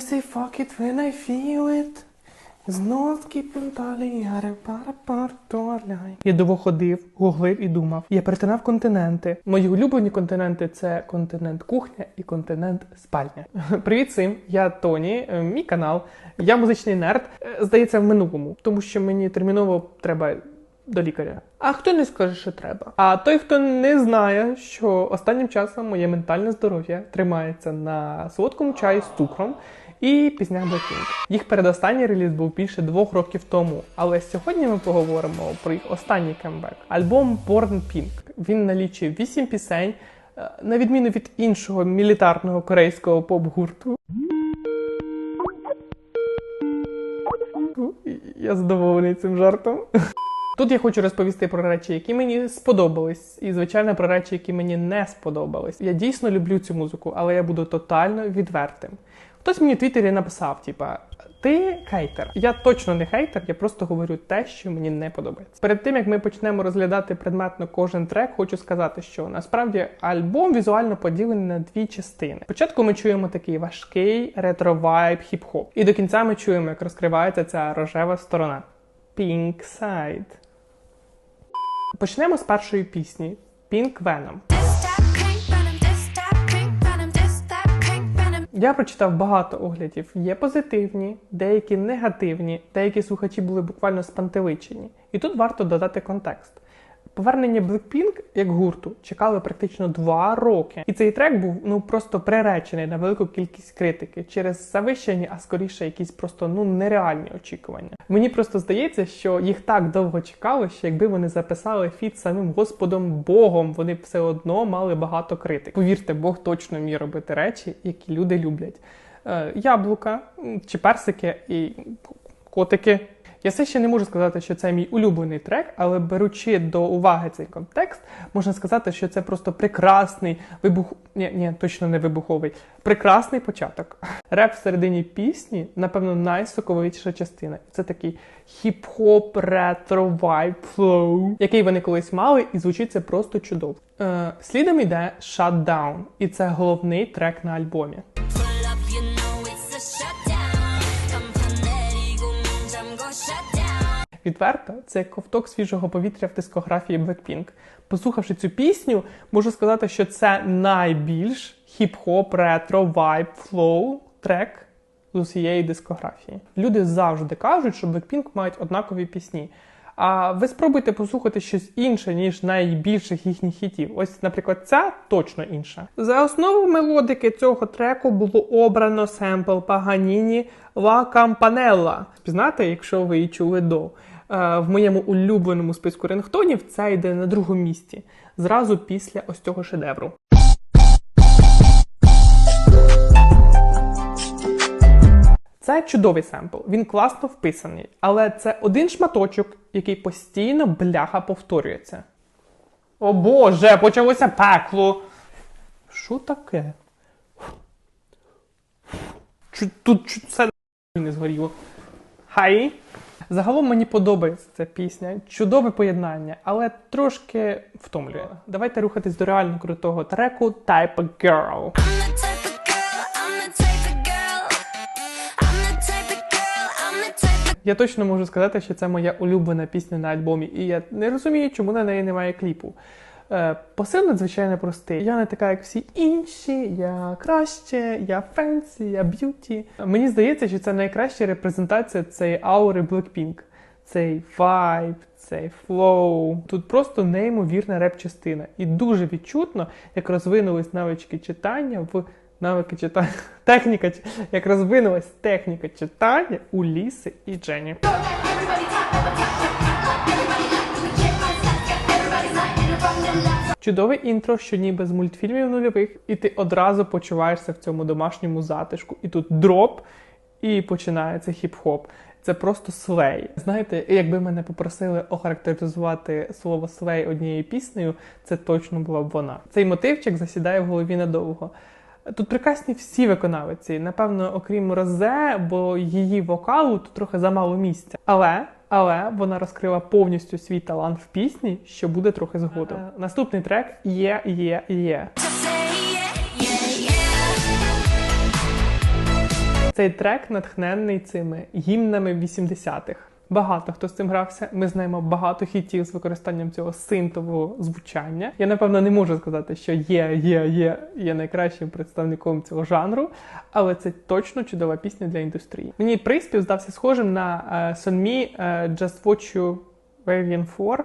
I say fuck it when I feel it. Знов кіпенталі, Я довго ходив, гуглив і думав. Я перетинав континенти. Мої улюблені континенти це континент кухня і континент спальня. Привіт всім, я Тоні, е, мій канал. Я музичний нерд. Е, Здається, в минулому, тому що мені терміново треба до лікаря. А хто не скаже, що треба? А той, хто не знає, що останнім часом моє ментальне здоров'я тримається на солодкому чаї з цукром і піснях Blackpink. Їх передостанній реліз був більше двох років тому. Але сьогодні ми поговоримо про їх останній камбек. Альбом Born Pink. Він налічує вісім пісень, е, на відміну від іншого мілітарного корейського поп-гурту. Я задоволений цим жартом. Тут я хочу розповісти про речі, які мені сподобались, і звичайно про речі, які мені не сподобались. Я дійсно люблю цю музику, але я буду тотально відвертим. Хтось мені в Твіттері написав, типа. Ти хейтер. Я точно не хейтер, я просто говорю те, що мені не подобається. Перед тим як ми почнемо розглядати предметно кожен трек, хочу сказати, що насправді альбом візуально поділений на дві частини. Спочатку ми чуємо такий важкий ретро-вайб хіп-хоп, і до кінця ми чуємо, як розкривається ця рожева сторона. Pink Side. Почнемо з першої пісні Pink Venom. Я прочитав багато оглядів. Є позитивні, деякі негативні, деякі слухачі були буквально спантеличені. І тут варто додати контекст. Повернення Blackpink як гурту чекали практично два роки, і цей трек був ну просто приречений на велику кількість критики через завищені, а скоріше якісь просто ну нереальні очікування. Мені просто здається, що їх так довго чекали, що якби вони записали фіт самим Господом Богом, вони б все одно мали багато критик. Повірте, Бог точно вміє робити речі, які люди люблять. Е, яблука чи персики і котики. Я все ще не можу сказати, що це мій улюблений трек, але беручи до уваги цей контекст, можна сказати, що це просто прекрасний вибух. Ні, ні, точно не вибуховий. Прекрасний початок. Реп всередині пісні, напевно, найсоковитіша частина. Це такий хіп-хоп, ретро вайб флоу, який вони колись мали, і звучить це просто чудово. Е, слідом йде Shutdown, і це головний трек на альбомі. Відверто, це як ковток свіжого повітря в дискографії Blackpink. Послухавши цю пісню, можу сказати, що це найбільш хіп-хоп, ретро, вайб, флоу трек з усієї дискографії. Люди завжди кажуть, що Blackpink мають однакові пісні. А ви спробуйте послухати щось інше, ніж найбільших їхніх хітів. Ось, наприклад, ця точно інша. За основу мелодики цього треку було обрано семпл Paganini La Campanella. Пізнати, якщо ви її чули до. Е, В моєму улюбленому списку рингтонів це йде на другому місці, зразу після ось цього шедевру. Це чудовий семпл, він класно вписаний, але це один шматочок, який постійно бляха повторюється. О Боже, почалося пекло. Що таке? Тут чу- все не згоріло. Хай. Загалом мені подобається ця пісня. Чудове поєднання, але трошки втомлює. Давайте рухатись до реально крутого треку Type of Girl. Я точно можу сказати, що це моя улюблена пісня на альбомі, і я не розумію, чому на неї немає кліпу. Е, посил надзвичайно простий. Я не така, як всі інші, я краще, я фенсі, я б'юті. Мені здається, що це найкраща репрезентація цієї аури Blackpink. Цей вайб, цей флоу. Тут просто неймовірна реп-частина. І дуже відчутно, як розвинулись навички читання в навики читання. Техніка, як розвинулась техніка читання у Ліси і Джені. Чудове інтро, що ніби з мультфільмів нульових, і ти одразу почуваєшся в цьому домашньому затишку. І тут дроп, і починається хіп-хоп. Це просто слей. Знаєте, якби мене попросили охарактеризувати слово слей однією піснею, це точно була б вона. Цей мотивчик засідає в голові надовго. Тут прекрасні всі виконавиці, напевно, окрім Розе, бо її вокалу тут трохи замало місця. Але, але вона розкрила повністю свій талант в пісні, що буде трохи згодом. Наступний трек є, є, є. Цей трек натхнений цими гімнами 80-х. Багато хто з цим грався. Ми знаємо багато хітів з використанням цього синтового звучання. Я напевно не можу сказати, що є, є, є, є найкращим представником цього жанру, але це точно чудова пісня для індустрії. Мені приспів здався схожим на е, Сонмі е, Just Watch You Waiting For.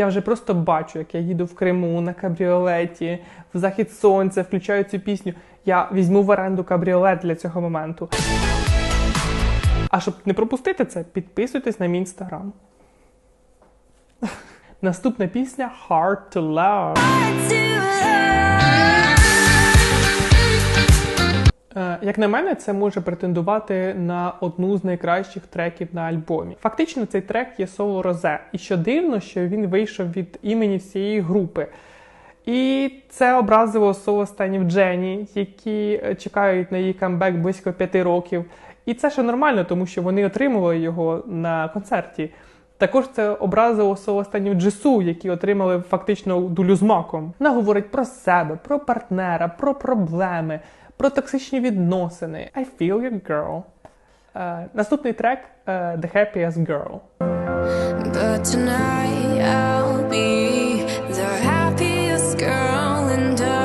Я вже просто бачу, як я їду в Криму на кабріолеті, в захід сонця, включаю цю пісню. Я візьму в оренду кабріолет для цього моменту. А щоб не пропустити це, підписуйтесь на мій інстаграм. Наступна пісня Hard to Love. Як на мене, це може претендувати на одну з найкращих треків на альбомі. Фактично, цей трек є соло Розе, і що дивно, що він вийшов від імені всієї групи. І це образило соло станів Джені, які е, чекають на її камбек близько п'яти років. І це ще нормально, тому що вони отримували його на концерті. Також це образило соло станів Джису, які отримали фактично дулю з маком. Вона говорить про себе, про партнера, про проблеми, про токсичні відносини. I feel your girl. Е, наступний трек е, The Happiest Girl. But tonight I'll be the happiest girl in the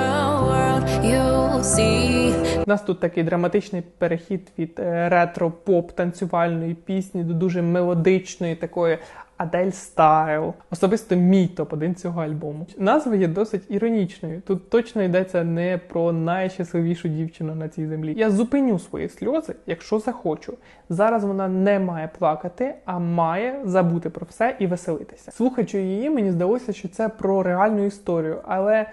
world. You'll see. У нас тут такий драматичний перехід від е, ретро-поп танцювальної пісні до дуже мелодичної такої Адель стайл. Особисто мій топ-1 цього альбому. Назва є досить іронічною. Тут точно йдеться не про найщасливішу дівчину на цій землі. Я зупиню свої сльози, якщо захочу. Зараз вона не має плакати, а має забути про все і веселитися. Слухаючи її, мені здалося, що це про реальну історію, але.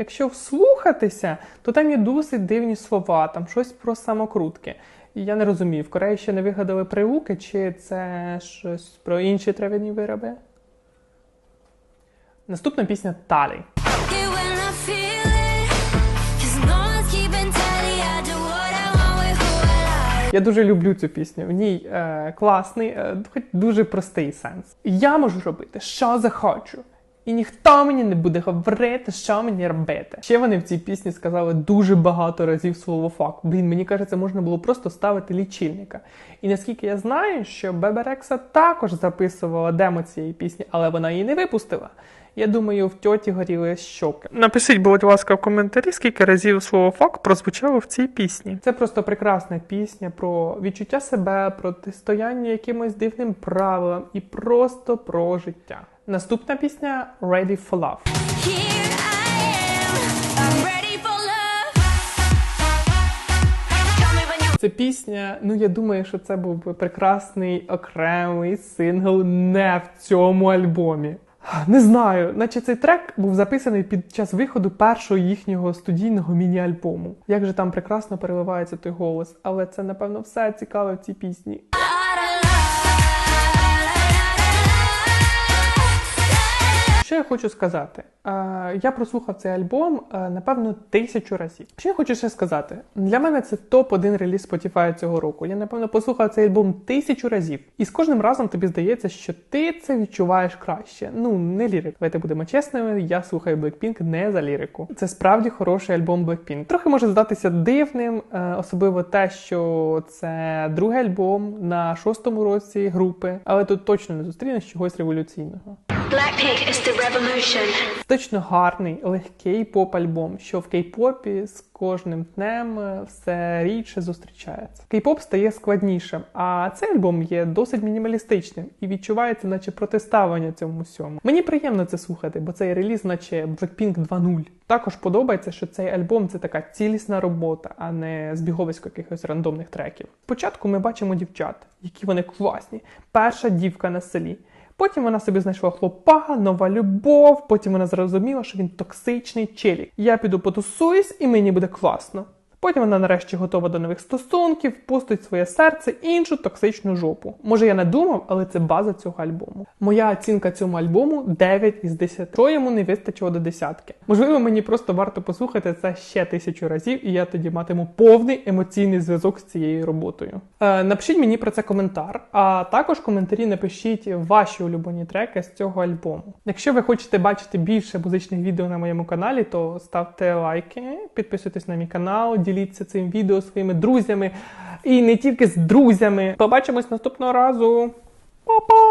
Якщо вслухатися, то там є досить дивні слова, там щось про самокрутки. І я не розумію, в Кореї ще не вигадали прилуки, чи це щось про інші трав'яні вироби? Наступна пісня Талі. Я дуже люблю цю пісню. В ній е, класний, е, хоч дуже простий сенс. Я можу робити, що захочу. І ніхто мені не буде говорити, що мені робити. Ще вони в цій пісні сказали дуже багато разів слово фак. Блін, мені кажеться, можна було просто ставити лічильника. І наскільки я знаю, що Бебе Рекса також записувала демо цієї пісні, але вона її не випустила. Я думаю, в тьоті горіли щоки. Напишіть, будь ласка, в коментарі, скільки разів слово фак прозвучало в цій пісні. Це просто прекрасна пісня про відчуття себе, про стояння якимось дивним правилам і просто про життя. Наступна пісня Ready for Love. Here I am. I'm ready for love. Tell me when you Це пісня, ну я думаю, що це був би прекрасний окремий сингл не в цьому альбомі. Не знаю, наче цей трек був записаний під час виходу першого їхнього студійного міні-альбому. Як же там прекрасно переливається той голос, але це напевно все цікаве в цій пісні. Хочу сказати? Е, я прослухав цей альбом е, напевно тисячу разів. Що я хочу ще сказати? Для мене це топ-1 реліз Spotify цього року. Я напевно послухав цей альбом тисячу разів, і з кожним разом тобі здається, що ти це відчуваєш краще. Ну не лірик. Давайте будемо чесними. Я слухаю Blackpink не за лірику. Це справді хороший альбом Blackpink. Трохи може здатися дивним, е, особливо те, що це другий альбом на шостому році групи, але тут точно не зустрінеш чогось революційного. Blackpink is the revolution. Точно гарний, легкий поп-альбом, що в кей-попі з кожним днем все рідше зустрічається. Кей-поп стає складнішим, а цей альбом є досить мінімалістичним і відчувається, наче протиставлення цьому всьому. Мені приємно це слухати, бо цей реліз, наче Blackpink 2.0. Також подобається, що цей альбом це така цілісна робота, а не збіговисько якихось рандомних треків. Спочатку ми бачимо дівчат, які вони класні. Перша дівка на селі. Потім вона собі знайшла хлопа, нова любов. Потім вона зрозуміла, що він токсичний челік. Я піду потусуюсь, і мені буде класно. Потім вона нарешті готова до нових стосунків, пустить своє серце іншу токсичну жопу. Може, я не думав, але це база цього альбому. Моя оцінка цьому альбому 9 із 10. Що йому не вистачило до десятки. Можливо, мені просто варто послухати це ще тисячу разів, і я тоді матиму повний емоційний зв'язок з цією роботою. Е, напишіть мені про це коментар, а також коментарі напишіть ваші улюблені треки з цього альбому. Якщо ви хочете бачити більше музичних відео на моєму каналі, то ставте лайки, підписуйтесь на мій канал, діліться цим відео своїми друзями і не тільки з друзями. Побачимось наступного разу. Па-па!